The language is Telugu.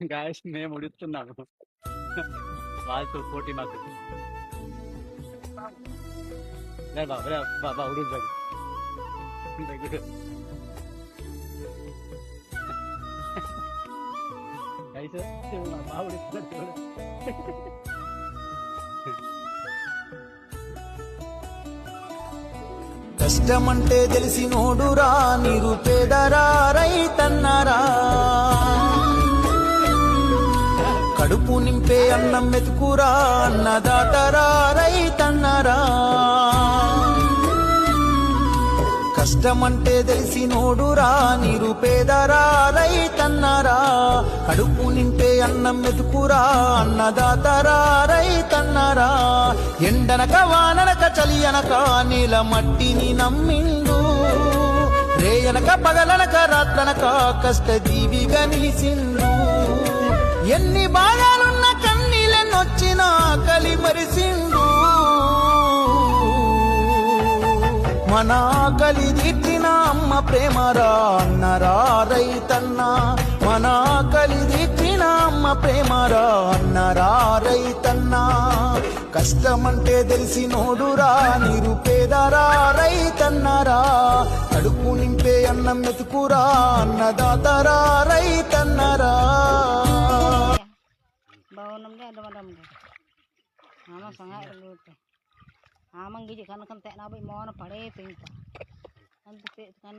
గాయస్ మేము ఉడుతున్నాము వాళ్ళతో పోటీ మాకు. రే బాబా రే బాబా ఉడుకు గైస్ మా బావ కష్టమంటే తెలిసినోడురా నిరుపేదరా కడుపు నింపే అన్నం మెతుకురా అన్నదాతరా రైతన్నరా. కష్టమంటే తెలిసినోడురా నిరుపేదరా రైతన్నరా. కడుపు నింపే అన్నం మెతుకురా అన్నదాతరా రైతన్నరా. ఎండనక వాననక చలి అనక నీల మట్టిని నమ్మిండు. రేయనక పగలనక రాత్రనక కష్టజీవిగా నిలిసిండు ఎన్ని బాధలున్న కన్నీళ్ళనొచ్చినా కలి మరిసిండు. మన ఆకలి తీర్చిన అమ్మ ప్రేమరా అన్నరా రైతన్న. మన ఆకలి తీర్చిన అమ్మ ప్రేమరా అన్నరా రైతన్న. కష్టమంటే తెలిసినోడురా నిరుపేదరా రైతన్నరా కడుపు నింపే అన్నం మెతుకురా అన్నదాతరా రై kan tek nabi mau na pare pinta. Nanti teh kan